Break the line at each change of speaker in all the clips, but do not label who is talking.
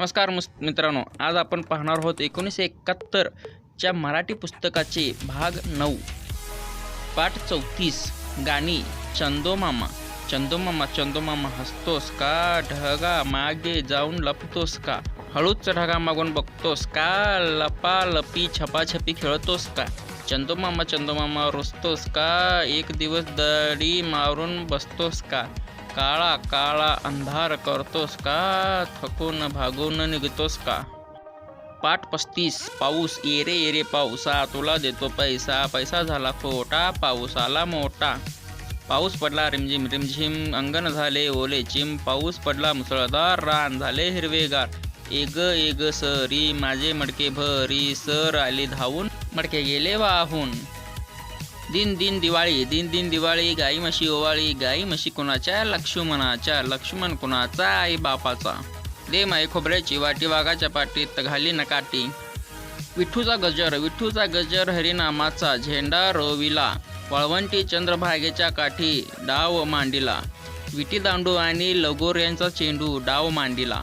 नमस्कार मुस मित्रांनो आज आपण पाहणार आहोत एकोणीसशे एकाहत्तरच्या मराठी पुस्तकाचे भाग नऊ. पाठ चौतीस गाणी चंदोमामा. चंदोमामा चंदोमामा हसतोस का? ढगा मागे जाऊन लपतोस का? हळूच ढगा मागून बघतोस का? लपा लपी छपाछपी खेळतोस का? चंदोमामा चंदोमामा रुसतोस का? एक दिवस दडी मारून बसतोस का? काळा काळा अंधार करतोस का? थकून भागून निघतोस का? पाठ पस्तीस पाऊस येरे येरे पाऊसा तुला देतो पैसा पैसा झाला खोटा पाऊस आला मोठा. पाऊस पडला रिमझिम रिमझिम अंगण झाले ओले चिम पाऊस पडला मुसळधार रान झाले हिरवेगार. एग एग सरी माझे मडके भरी सर आले धावून मडके गेले वाहून. दिन दिन दिवाळी दिन दिन दिवाळी गाई म्हशी ओवाळी गाई म्हशी कुणाच्या? लक्ष्मणाच्या. लक्ष्मण कुणाचा? आई बापाचा. दे माई खोबऱ्याची वाटी वाघाच्या पाटीत घाली नकाटी विठ्ठूचा गजर विठ्ठूचा गजर हरिनामाचा झेंडा रोविला. वाळवंटी चंद्रभागेच्या काठी डाव मांडिला. विटी दांडू आणि लगोर यांचा चेंडू डाव मांडिला.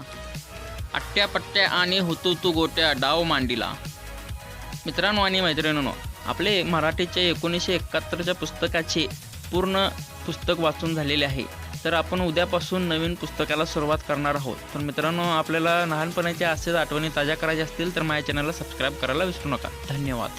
आट्ट्या पट्ट्या आणि हुतुतू गोट्या डाव मांडिला. मित्रांनो आणि मैत्रिणींनो आपले मराठीचे एकोणीसशे एकाहत्तरच्या पुस्तकाचे पूर्ण पुस्तक वाचून झालेले आहे. तर आपण उद्यापासून नवीन पुस्तकाला सुरुवात करणार आहोत. तर मित्रांनो आपल्याला लहानपणाच्या असेच आठवणी ताज्या करायच्या असतील तर माझ्या चॅनलला सबस्क्राईब करायला विसरू नका. धन्यवाद.